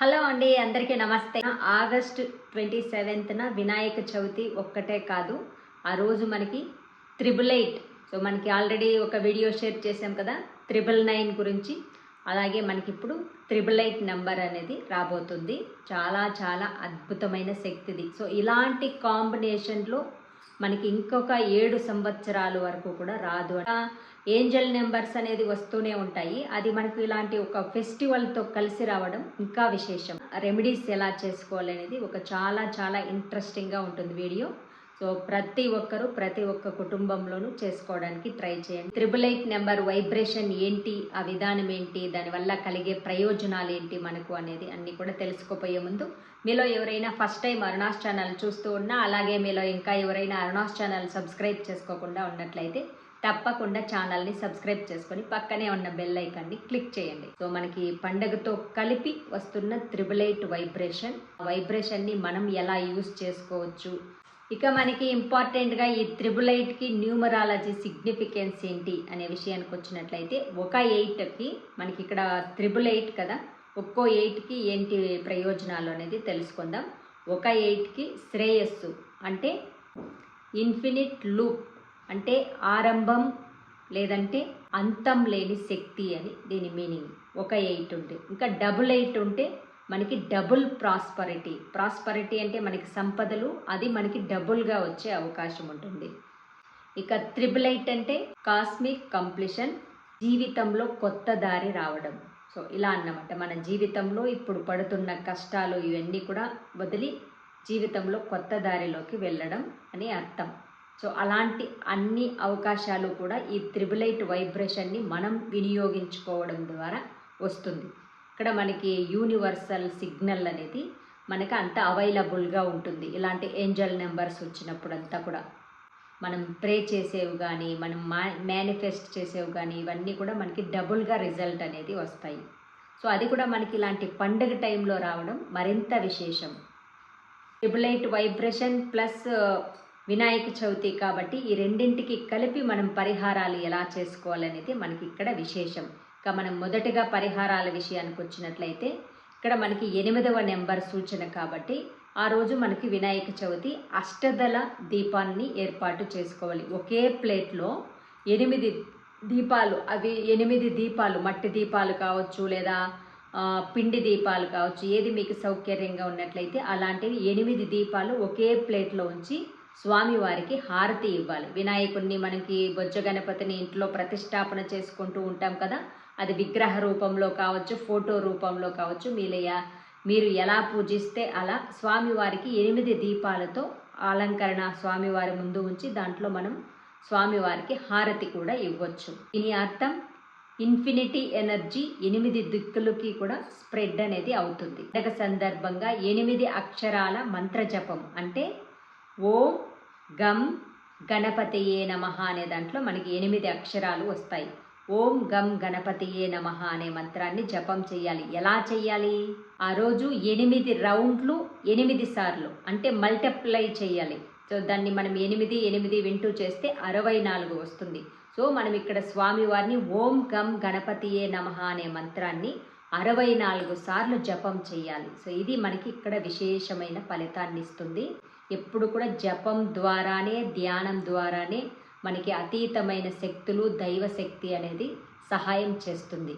Hello అండి అందరికీ నమస్తే. ఆగస్ట్ ట్వంటీ సెవెంత్న వినాయక చవితి ఒక్కటే కాదు ఆ రోజు మనకి త్రిబుల్ ఎయిట్. సో మనకి ఆల్రెడీ ఒక వీడియో షేర్ చేసాం కదా త్రిబుల్ నైన్ గురించి. అలాగే మనకి ఇప్పుడు త్రిబుల్ ఎయిట్ నెంబర్ అనేది రాబోతుంది. చాలా చాలా అద్భుతమైన శక్తిది. సో ఇలాంటి కాంబినేషన్లో మనకి ఇంకొక ఏడు సంవత్సరాల వరకు కూడా రాదు. ఏంజల్ నెంబర్స్ అనేది వస్తూనే ఉంటాయి. అది మనకు ఇలాంటి ఒక ఫెస్టివల్తో కలిసి రావడం ఇంకా విశేషం. రెమెడీస్ ఎలా చేసుకోవాలనేది ఒక చాలా చాలా ఇంట్రెస్టింగ్గా ఉంటుంది వీడియో. సో ప్రతి ఒక్కరూ ప్రతి ఒక్క కుటుంబంలోనూ చేసుకోవడానికి ట్రై చేయండి. త్రిబుల్ ఎయిట్ నెంబర్ వైబ్రేషన్ ఏంటి? ఆ విధానం ఏంటి? దానివల్ల కలిగే ప్రయోజనాలు ఏంటి మనకు అనేది అన్నీ కూడా తెలుసుకోపోయే ముందు మీలో ఎవరైనా ఫస్ట్ టైం అరుణాస్ ఛానల్ చూస్తూ ఉన్నా అలాగే మీలో ఇంకా ఎవరైనా అరుణాస్ ఛానల్ సబ్స్క్రైబ్ చేసుకోకుండా ఉన్నట్లయితే తప్పకుండా ఛానల్ని సబ్స్క్రైబ్ చేసుకొని పక్కనే ఉన్న బెల్ ఐకాన్ని క్లిక్ చేయండి. సో మనకి పండగతో కలిపి వస్తున్న త్రిబుల్ ఎయిట్ వైబ్రేషన్ వైబ్రేషన్ని మనం ఎలా యూస్ చేసుకోవచ్చు? ఇక మనకి ఇంపార్టెంట్గా ఈ త్రిబుల్ ఎయిట్కి న్యూమరాలజీ సిగ్నిఫికెన్స్ ఏంటి అనే విషయానికి వచ్చినట్లయితే ఒక ఎయిట్కి మనకి ఇక్కడ త్రిబుల్ ఎయిట్ కదా ఒక్కో ఎయిట్కి ఏంటి ప్రయోజనాలు అనేది తెలుసుకుందాం. ఒక ఎయిట్కి శ్రేయస్సు అంటే ఇన్ఫినిట్ లూప్ అంటే ఆరంభం లేదంటే అంతం లేని శక్తి అని దీని మీనింగ్. ఒక ఎయిట్ ఉంటే ఇంకా డబుల్ ఎయిట్ ఉంటే మనకి డబుల్ ప్రాస్పరిటీ. ప్రాస్పరిటీ అంటే మనకి సంపదలు అది మనకి డబుల్గా వచ్చే అవకాశం ఉంటుంది. ఇక త్రిబుల్ ఎయిట్ అంటే కాస్మిక్ కంప్లీషన్ జీవితంలో కొత్త దారి రావడం. సో ఇలా అన్నమాట. మన జీవితంలో ఇప్పుడు పడుతున్న కష్టాలు ఇవన్నీ కూడా వదిలి జీవితంలో కొత్త దారిలోకి వెళ్ళడం అని అర్థం. సో అలాంటి అన్ని అవకాశాలు కూడా ఈ త్రిబుల్ వైబ్రేషన్ని మనం వినియోగించుకోవడం ద్వారా వస్తుంది. ఇక్కడ మనకి యూనివర్సల్ సిగ్నల్ అనేది మనకి అంత అవైలబుల్గా ఉంటుంది. ఇలాంటి ఏంజల్ నెంబర్స్ వచ్చినప్పుడు అంతా కూడా మనం ప్రే చేసేవి కానీ మనం మా మేనిఫెస్ట్ చేసేవి కానీ ఇవన్నీ కూడా మనకి డబుల్గా రిజల్ట్ అనేది వస్తాయి. సో అది కూడా మనకి ఇలాంటి పండుగ టైంలో రావడం మరింత విశేషం. Triple vibration plus Vinayaka Chavithi కాబట్టి ఈ రెండింటికి కలిపి మనం పరిహారాలు ఎలా చేసుకోవాలనేది మనకి ఇక్కడ విశేషం. ఇక మనం మొదటగా పరిహారాల విషయానికి వచ్చినట్లయితే ఇక్కడ మనకి ఎనిమిదవ నెంబర్ సూచన కాబట్టి ఆ రోజు మనకి వినాయక చవితి అష్టదళ దీపాన్ని ఏర్పాటు చేసుకోవాలి. ఒకే ప్లేట్లో ఎనిమిది దీపాలు అవి ఎనిమిది దీపాలు మట్టి దీపాలు కావచ్చు లేదా పిండి దీపాలు కావచ్చు ఏది మీకు సౌకర్యంగా ఉన్నట్లయితే అలాంటివి ఎనిమిది దీపాలు ఒకే ప్లేట్లో ఉంచి స్వామివారికి హారతి ఇవ్వాలి. వినాయకుడిని మనకి బొజ్జ గణపతిని ఇంట్లో ప్రతిష్టాపన చేసుకుంటూ ఉంటాం కదా. అది విగ్రహ రూపంలో కావచ్చు ఫోటో రూపంలో కావచ్చు మీలయ్య మీరు ఎలా పూజిస్తే అలా స్వామివారికి ఎనిమిది దీపాలతో అలంకరణ స్వామివారి ముందు ఉంచి దాంట్లో మనం స్వామివారికి హారతి కూడా ఇవ్వచ్చు. దీని అర్థం ఇన్ఫినిటీ ఎనర్జీ ఎనిమిది దిక్కులకి కూడా స్ప్రెడ్ అనేది అవుతుంది. పండగ సందర్భంగా ఎనిమిది అక్షరాల మంత్ర జపం అంటే ఓం గం గణపతియే నమ అనే దాంట్లో మనకి ఎనిమిది అక్షరాలు వస్తాయి. ఓం గం గణపతియే నమ అనే మంత్రాన్ని జపం చేయాలి. ఎలా చేయాలి? ఆ రోజు ఎనిమిది రౌండ్లు ఎనిమిది సార్లు అంటే మల్టిప్లై చేయాలి. సో దాన్ని మనం ఎనిమిది ఎనిమిది వింటూ చేస్తే అరవై నాలుగు వస్తుంది. సో మనం ఇక్కడ స్వామివారిని ఓం గం గణపతియే నమ అనే మంత్రాన్ని అరవై నాలుగు సార్లు జపం చేయాలి. సో ఇది మనకి ఇక్కడ విశేషమైన ఫలితాన్ని ఇస్తుంది. ఎప్పుడు కూడా జపం ద్వారానే ధ్యానం ద్వారానే మనకి అతీతమైన శక్తులు దైవశక్తి అనేది సహాయం చేస్తుంది.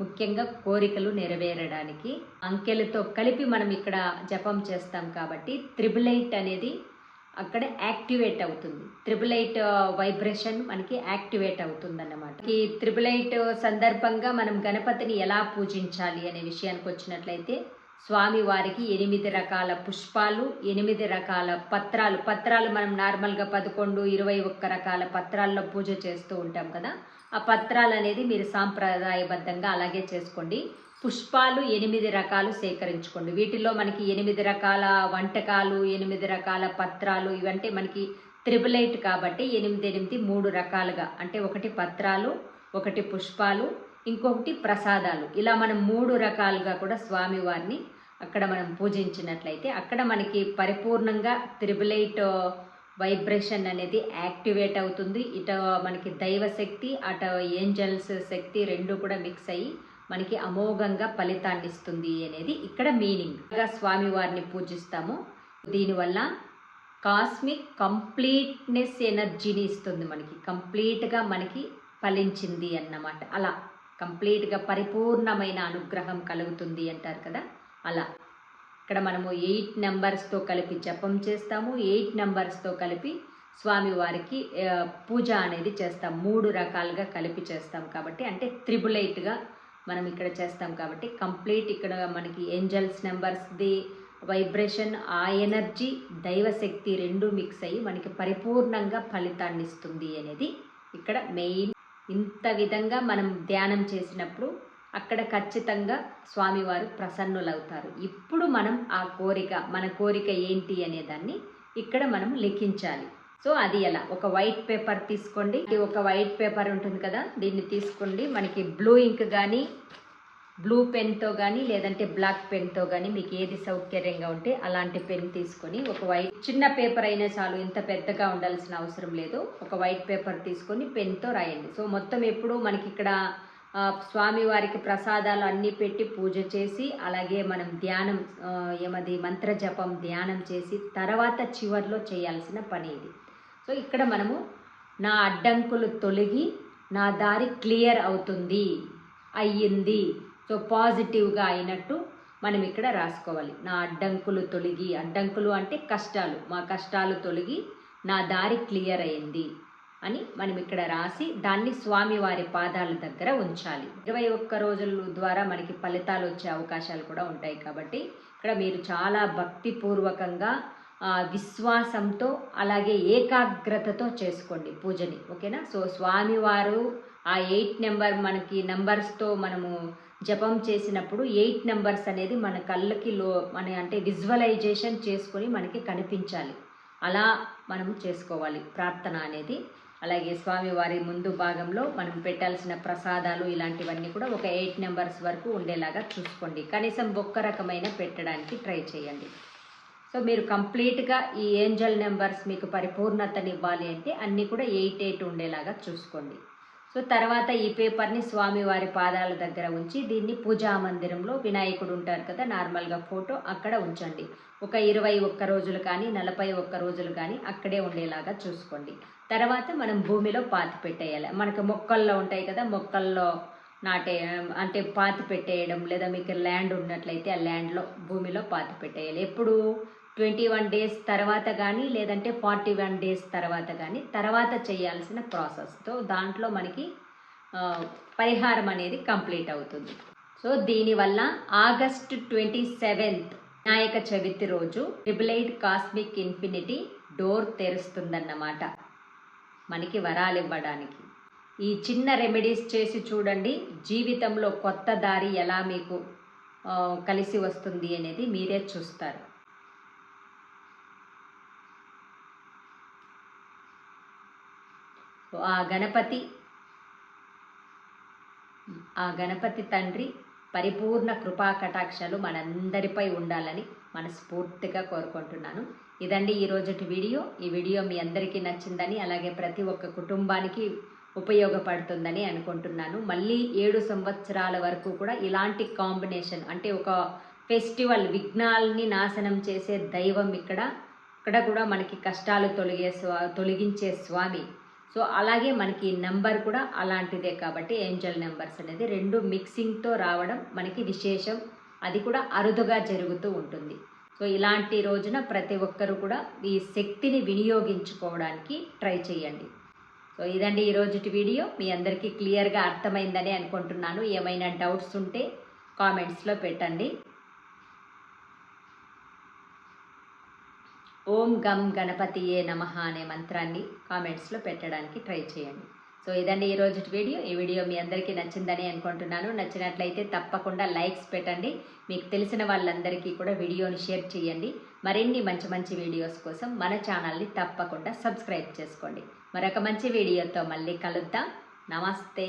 ముఖ్యంగా కోరికలు నెరవేరడానికి అంకెలతో కలిపి మనం ఇక్కడ జపం చేస్తాం కాబట్టి త్రిబుల్ ఎయిట్ అనేది అక్కడ యాక్టివేట్ అవుతుంది. త్రిబుల్ ఎయిట్ వైబ్రేషన్ మనకి యాక్టివేట్ అవుతుంది అన్నమాట ఈ త్రిబుల్ ఎయిట్ సందర్భంగా మనం గణపతిని ఎలా పూజించాలి అనే విషయానికి వచ్చినట్లయితే స్వామి వారికి ఎనిమిది రకాల పుష్పాలు ఎనిమిది రకాల పత్రాలు. పత్రాలు మనం నార్మల్గా పదకొండు ఇరవై ఒక్క రకాల పత్రాల్లో పూజ చేస్తూ ఉంటాం కదా. ఆ పత్రాలు అనేది మీరు సాంప్రదాయబద్ధంగా అలాగే చేసుకోండి. పుష్పాలు ఎనిమిది రకాలు సేకరించుకోండి. వీటిలో మనకి ఎనిమిది రకాల వంటకాలు ఎనిమిది రకాల పత్రాలు ఇవంటే మనకి త్రిబుల్ ఎయిట్ కాబట్టి ఎనిమిది ఎనిమిది మూడు రకాలుగా. అంటే ఒకటి పత్రాలు ఒకటి పుష్పాలు ఇంకొకటి ప్రసాదాలు. ఇలా మనం మూడు రకాలుగా కూడా స్వామివారిని అక్కడ మనం పూజించినట్లయితే అక్కడ మనకి పరిపూర్ణంగా త్రిబులైట్ uh, వైబ్రేషన్ అనేది యాక్టివేట్ అవుతుంది. ఇట మనకి దైవశక్తి అటు ఏంజల్స్ శక్తి రెండు కూడా మిక్స్ అయ్యి మనకి అమోఘంగా ఫలితాన్ని ఇస్తుంది అనేది ఇక్కడ మీనింగ్ స్వామి వారిని పూజిస్తాము. దీనివల్ల కాస్మిక్ కంప్లీట్నెస్ ఎనర్జీని ఇస్తుంది మనకి. కంప్లీట్గా మనకి ఫలించింది అన్నమాట. అలా. కంప్లీట్గా పరిపూర్ణమైన అనుగ్రహం కలుగుతుంది అంటారు కదా? అలా. ఇక్కడ మనము ఎయిట్ నెంబర్స్తో కలిపి జపం చేస్తాము. ఎయిట్ నెంబర్స్తో కలిపి స్వామివారికి పూజ అనేది చేస్తాం. మూడు రకాలుగా కలిపి చేస్తాం కాబట్టి అంటే త్రిబులైట్గా మనం ఇక్కడ చేస్తాం కాబట్టి కంప్లీట్ ఇక్కడ మనకి ఏంజల్స్ నెంబర్స్ది వైబ్రేషన్ ఆ ఎనర్జీ దైవశక్తి రెండు మిక్స్ అయ్యి మనకి పరిపూర్ణంగా ఫలితాన్ని ఇస్తుంది అనేది ఇక్కడ మెయిన్ ఇంత విధంగా మనం ధ్యానం చేసినప్పుడు అక్కడ ఖచ్చితంగా స్వామివారు ప్రసన్నులవుతారు. ఇప్పుడు మనం ఆ కోరిక మన కోరిక ఏంటి అనే దాన్ని ఇక్కడ మనం లిఖించాలి. సో అది ఎలా? ఒక వైట్ పేపర్ తీసుకోండి. ఇది ఒక వైట్ పేపర్ ఉంటుంది కదా? దీన్ని తీసుకోండి. మనకి బ్లూ ఇంక్ కానీ బ్లూ పెన్తో కానీ లేదంటే బ్లాక్ పెన్తో కానీ మీకు ఏది సౌకర్యంగా ఉంటే అలాంటి పెన్ తీసుకొని ఒక వైట్ చిన్న పేపర్ అయినా చాలు ఇంత పెద్దగా ఉండాల్సిన అవసరం లేదు. ఒక వైట్ పేపర్ తీసుకొని పెన్తో రాయండి. సో మొత్తం ఎప్పుడు మనకి ఇక్కడ స్వామివారికి ప్రసాదాలు అన్నీ పెట్టి పూజ చేసి అలాగే మనం ధ్యానం ఏమది మంత్ర జపం ధ్యానం చేసి తర్వాత చివర్లో చేయాల్సిన పని ఇది. సో ఇక్కడ మనము నా అడ్డంకులు తొలగి నా దారి క్లియర్ అవుతుంది అయ్యింది. సో పాజిటివ్గా అయినట్టు మనం ఇక్కడ రాసుకోవాలి. నా అడ్డంకులు తొలగి అడ్డంకులు అంటే కష్టాలు మా కష్టాలు తొలగి నా దారి క్లియర్ అయింది అని మనం ఇక్కడ రాసి దాన్ని స్వామివారి పాదాల దగ్గర ఉంచాలి. ఇరవై ఒక్క రోజుల ద్వారా మనకి ఫలితాలు వచ్చే అవకాశాలు కూడా ఉంటాయి కాబట్టి ఇక్కడ మీరు చాలా భక్తిపూర్వకంగా విశ్వాసంతో అలాగే ఏకాగ్రతతో చేసుకోండి పూజని. ఓకేనా? సో స్వామివారు ఆ ఎయిట్ నెంబర్ మనకి నెంబర్స్తో మనము జపం చేసినప్పుడు ఎయిట్ నెంబర్స్ అనేది మన కళ్ళకి లో మన అంటే విజువలైజేషన్ చేసుకొని మనకి కనిపించాలి. అలా మనం చేసుకోవాలి. ప్రార్థన అనేది. అలాగే స్వామివారి ముందు భాగంలో మనం పెట్టాల్సిన ప్రసాదాలు ఇలాంటివన్నీ కూడా ఒక ఎయిట్ నెంబర్స్ వరకు ఉండేలాగా చూసుకోండి. కనీసం ఒక్క రకమైన పెట్టడానికి ట్రై చేయండి. సో మీరు కంప్లీట్గా ఈ ఏంజల్ నెంబర్స్ మీకు పరిపూర్ణతనివ్వాలి అంటే అన్నీ కూడా ఎయిట్ ఎయిట్ ఉండేలాగా చూసుకోండి. సో తర్వాత ఈ పేపర్ని స్వామివారి పాదాల దగ్గర ఉంచి దీన్ని పూజా మందిరంలో వినాయకుడు ఉంటారు కదా నార్మల్గా ఫోటో అక్కడ ఉంచండి. ఒక ఇరవై ఒక్క రోజులు కానీ నలభై ఒక్క రోజులు కానీ అక్కడే ఉండేలాగా చూసుకోండి. తర్వాత మనం భూమిలో పాతి పెట్టేయాలి. మనకి మొక్కల్లో ఉంటాయి కదా మొక్కల్లో నాటే అంటే పాతి పెట్టేయడం లేదా మీకు ల్యాండ్ ఉన్నట్లయితే ఆ ల్యాండ్లో భూమిలో పాతి పెట్టేయాలి. ఎప్పుడు? ట్వంటీ వన్ డేస్ తర్వాత కానీ లేదంటే ఫార్టీ వన్ డేస్ తర్వాత కానీ తర్వాత చేయాల్సిన ప్రాసెస్తో దాంట్లో మనకి పరిహారం అనేది కంప్లీట్ అవుతుంది. సో దీనివల్ల August twenty seventh Vinayaka Chavithi రోజు triple eight cosmic infinity door తెరుస్తుందన్నమాట. మనకి వరాలు ఇవ్వడానికి. ఈ చిన్న రెమెడీస్ చేసి చూడండి జీవితంలో కొత్త దారి ఎలా మీకు కలిసి వస్తుంది అనేది మీరే చూస్తారు సో ఆ గణపతి ఆ గణపతి తండ్రి పరిపూర్ణ కృపా కటాక్షాలు మనందరిపై ఉండాలని మనస్ఫూర్తిగా కోరుకుంటున్నాను. ఇదండి ఈ రోజుటి వీడియో. ఈ వీడియో మీ అందరికీ నచ్చిందని అలాగే ప్రతి ఒక్క కుటుంబానికి ఉపయోగపడుతుందని అనుకుంటున్నాను. మళ్ళీ ఏడు సంవత్సరాల వరకు కూడా ఇలాంటి కాంబినేషన్ అంటే ఒక ఫెస్టివల్ విఘ్నాల్ని నాశనం చేసే దైవం ఇక్కడ. ఇక్కడ కూడా మనకి కష్టాలు తొలగే స్వా తొలగించే స్వామి. సో అలాగే మనకి నెంబర్ కూడా అలాంటిదే కాబట్టి ఏంజల్ నెంబర్స్ అనేది రెండు మిక్సింగ్తో రావడం మనకి విశేషం. అది కూడా అరుదుగా జరుగుతూ ఉంటుంది. సో ఇలాంటి రోజున ప్రతి ఒక్కరూ కూడా ఈ శక్తిని వినియోగించుకోవడానికి ట్రై చేయండి. సో ఇదండి ఈ రోజుటి వీడియో. మీ అందరికీ క్లియర్గా అర్థమైందని అనుకుంటున్నాను. ఏమైనా డౌట్స్ ఉంటే కామెంట్స్లో పెట్టండి. ఓం గం గణపతియే నమః అనే మంత్రాన్ని కామెంట్స్లో పెట్టడానికి ట్రై చేయండి. సో ఇదండి ఈ రోజు వీడియో. ఈ వీడియో మీ అందరికీ నచ్చిందని అనుకుంటున్నాను. నచ్చినట్లయితే తప్పకుండా లైక్స్ పెట్టండి. మీకు తెలిసిన వాళ్ళందరికీ కూడా వీడియోని షేర్ చేయండి. మరిన్ని మంచి మంచి వీడియోస్ కోసం మన ఛానల్ని తప్పకుండా సబ్స్క్రైబ్ చేసుకోండి. మరొక మంచి వీడియోతో మళ్ళీ కలుద్దాం. నమస్తే.